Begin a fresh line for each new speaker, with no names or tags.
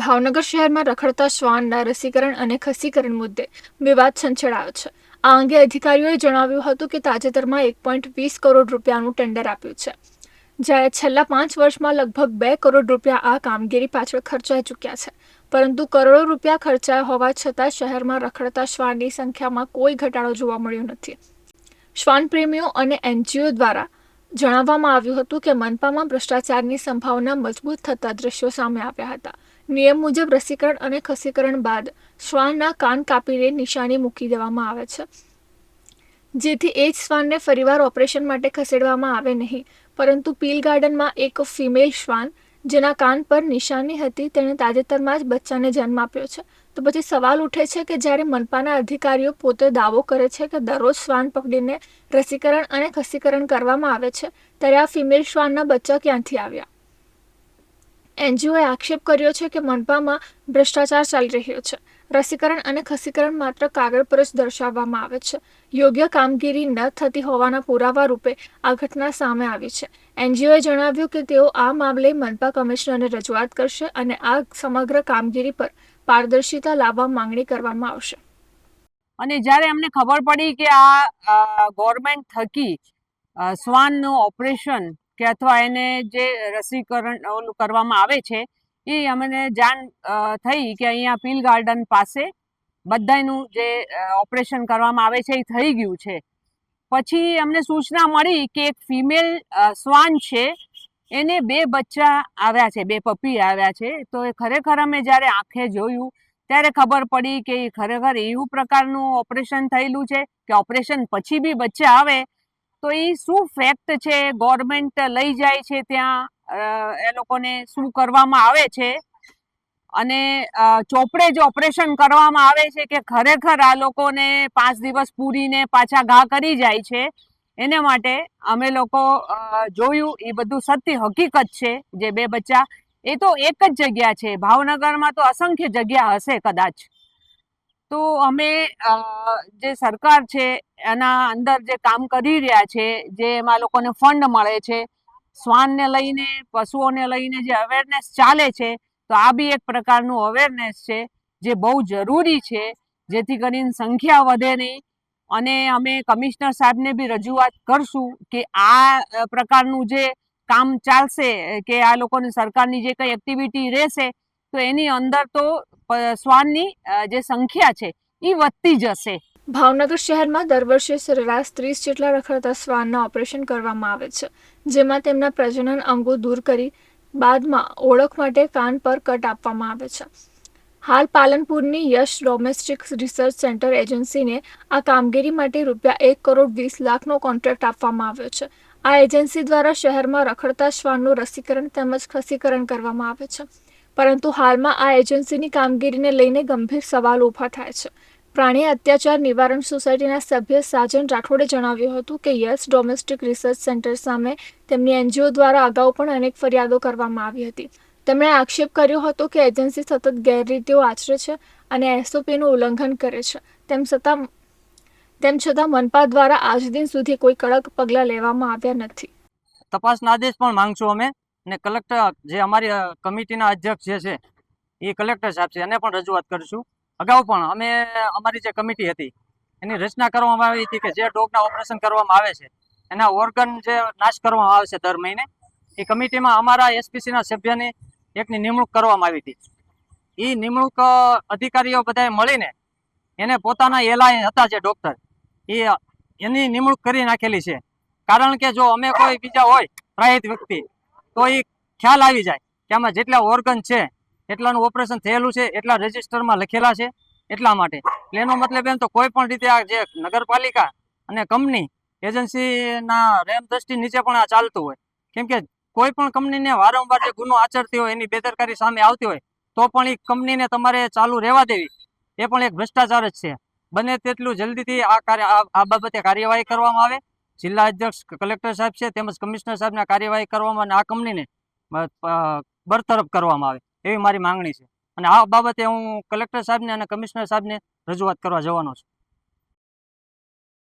ભાવનગર શહેરમાં રખડતા શ્વાનના રસીકરણ અને ખસીકરણ મુદ્દે વિવાદ છંછેડાયો છે. આ અંગે અધિકારીઓએ જણાવ્યું હતું કે તાજેતરમાં એક પોઈન્ટ વીસ કરોડ રૂપિયાનું ટેન્ડર આપ્યું છે, જ્યારે છેલ્લા પાંચ વર્ષમાં લગભગ બે કરોડ રૂપિયા આ કામગીરી પાછળ ખર્ચાઈ ચૂક્યા છે. પરંતુ કરોડો રૂપિયા ખર્ચાયા હોવા છતાં શહેરમાં રખડતા શ્વાનની સંખ્યામાં કોઈ ઘટાડો જોવા મળ્યો નથી. શ્વાન પ્રેમીઓ અને એનજીઓ દ્વારા જણાવવામાં આવ્યું હતું કે મનપામાં ભ્રષ્ટાચારની સંભાવના મજબૂત થતા દ્રશ્યો સામે આવ્યા હતા. નિયમ મુજબ રસીકરણ અને ખસીકરણ બાદ શ્વાનના કાન કાપીને નિશાની મૂકી દેવામાં આવે છે. જેથી એ જ શ્વાનને ફરીવાર ઓપરેશન માટે ખસેડવામાં આવે નહીં. પરંતુ પીલ ગાર્ડનમાં એક ફિમેલ શ્વાન, જેના કાન પર નિશાની હતી, તેણે તાજેતરમાં જ બચ્ચાને જન્મ આપ્યો છે. તો પછી સવાલ ઉઠે છે કે જ્યારે મનપાના અધિકારીઓ પોતે દાવો કરે છે કે દરરોજ શ્વાન પકડીને રસીકરણ અને ખસીકરણ કરવામાં આવે છે, ત્યારે આ ફિમેલ શ્વાનના બચ્ચા ક્યાંથી આવ્યા? એનજીઓએ આક્ષેપ કર્યો છે કે મનપામાં ભ્રષ્ટાચાર ચાલી રહ્યો છે. રસીકરણ અને ખસીકરણ માત્ર કાગળ પર જ દર્શાવવામાં આવે છે. યોગ્ય કામગીરી ન થતી હોવાના પુરાવા રૂપે આ ઘટના સામે આવી છે. એનજીઓએ જણાવ્યું કે તેઓ આ મામલે મનપા કમિશનરને રજૂઆત કરશે અને આ સમગ્ર કામગીરી પર પારદર્શિતા લાવવા માંગણી કરવામાં આવશે.
અને જ્યારે અમને ખબર પડી કે આ ગવર્મેન્ટ થકી સ્વાનનું ઓપરેશન કે અથવા એને જે રસીકરણ ઓલું કરવામાં આવે છે, એ અમને જાણ થઈ કે અહીંયા પીલ ગાર્ડન પાસે બધાયનું જે ઓપરેશન કરવામાં આવે છે એ થઈ ગયું છે. પછી અમને સૂચના મળી કે એક ફિમેલ શ્વાન છે, એને બે બચ્ચા આવ્યા છે, બે પપ્પી આવ્યા છે. તો એ ખરેખર અમે જ્યારે આંખે જોયું, ત્યારે ખબર પડી કે એ ખરેખર એવું પ્રકારનું ઓપરેશન થયેલું છે કે ઓપરેશન પછી બી બચ્ચા આવે તો એ શું ફેક્ટ છે? ગવર્મેન્ટ લઈ જાય છે ત્યાં એ લોકોને શું કરવામાં આવે છે? અને ચોપડે જ ઓપરેશન કરવામાં આવે છે કે ખરેખર આ લોકોને પાંચ દિવસ પૂરીને પાછા ઘા કરી જાય છે, એને માટે અમે લોકો જોયું, એ બધું સત્ય હકીકત છે જે બે બચ્ચા, એ તો એક જ જગ્યા છે. ભાવનગરમાં તો અસંખ્ય જગ્યા હશે કદાચ. તો અમે જે સરકાર છે, એના અંદર જે કામ કરી રહ્યા છે, જે એમાં લોકોને ફંડ મળે છે, શ્વાનને લઈને, પશુઓને લઈને જે અવેરનેસ ચાલે છે, તો આ બી એક પ્રકારનું અવેરનેસ છે, જે બહુ જરૂરી છે, જેથી કરીને સંખ્યા વધે નહીં. અને અમે કમિશનર સાહેબને બી રજૂઆત કરશું કે આ પ્રકારનું જે કામ ચાલશે, કે આ લોકોની સરકારની જે કંઈ એક્ટિવિટી રહેશે, તો એની અંદર તો શ્વાનની જે સંખ્યા છે એ વધતી જશે.
ભાવનગર શહેરમાં દર વર્ષે સરેરાશ ત્રીસ જેટલા રખડતા શ્વાનના ઓપરેશન કરવામાં આવે છે, જેમાં તેમના પ્રજનન અંગો દૂર કરી બાદમાં ઓળખ માટે કાન પર કટ આપવામાં આવે છે. હાલ પાલનપુરની યશ ડોમેસ્ટિક રિસર્ચ સેન્ટર એજન્સીને આ કામગીરી માટે રૂપિયા એક કરોડ વીસ લાખનો કોન્ટ્રાક્ટ આપવામાં આવ્યો છે. આ એજન્સી દ્વારા શહેરમાં રખડતા શ્વાનનું રસીકરણ તેમજ ખસીકરણ કરવામાં આવે છે. પરંતુ હાલમાં આ એજન્સીની કામગીરીને લઈને ગંભીર સવાલો ઊભા થાય છે. પ્રાણી અત્યાચાર નિવારણ સોસાયટીના સભ્ય સાજન રાઠોડે જણાવ્યું હતું કે યસ, ડોમેસ્ટિક રિસર્ચ સેન્ટર સામે તેમની એનજીઓ દ્વારા અગાઉ પણ અનેક ફરિયાદો કરવામાં આવી હતી. તેમણે આક્ષેપ કર્યો હતો કે એજન્સી સતત ગેરરીતિઓ આચરે છે અને એસઓપીનું ઉલ્લંઘન કરે છે. તેમ છતાં તેમ છતાં મનપા દ્વારા આજ દિન સુધી કોઈ કડક પગલાં લેવામાં આવ્યા નથી.
તપાસના આદેશ પણ માંગશું અમે. ને કલેક્ટર જે અમારી કમિટીના અધ્યક્ષ જે છે, એ કલેક્ટર સાહેબ છે, એને પણ રજૂઆત કરીશું. અગાઉ પણ અમે, અમારી જે કમિટી હતી, એની રચના કરવામાં આવી હતી કે જે ડોગના ઓપરેશન કરવામાં આવે છે, એના ઓર્ગન જે નાશ કરવામાં આવે છે દર મહિને, એ કમિટીમાં અમારા એસપીસીના સભ્યની એકની નિમણૂક કરવામાં આવી હતી. એ નિમણૂક અધિકારીઓ બધાએ મળીને એને પોતાના એલાય હતા જે ડોક્ટર એ, એની નિમણૂક કરી નાખેલી છે. કારણ કે જો અમે કોઈ બીજા હોય પ્રહિત વ્યક્તિ તો એ ખ્યાલ આવી જાય કે આમાં જેટલા ઓર્ગન છે, એટલાનું ઓપરેશન થયેલું છે, એટલા રજિસ્ટરમાં લખેલા છે, એટલા માટે. એટલે એનો મતલબ એમ તો કોઈ પણ રીતે આ જે નગરપાલિકા અને કંપની એજન્સીના રેમ દ્રષ્ટિ નીચે પણ આ ચાલતું હોય. કેમ કે કોઈ પણ કંપનીને વારંવાર જે ગુનો આચરતી હોય, એની બેદરકારી સામે આવતી હોય, તો પણ એ કંપનીને તમારે ચાલુ રહેવા દેવી. એ પણ એક ભ્રષ્ટાચાર જ છે. બને તેટલું જલ્દીથી આ કાર્ય આ બાબતે કાર્યવાહી કરવામાં આવે. જિલ્લા અધ્યક્ષ કલેક્ટર સાહેબ છે, તેમજ કમિશનર સાહેબના કાર્યવાહી કરવામાં આ કંપનીને બરતરફ કરવામાં આવે, એવી મારી માંગણી છે. અને આ બાબતે હું કલેક્ટર સાહેબને અને કમિશનર સાહેબને રજૂઆત કરવા જવાનો છું.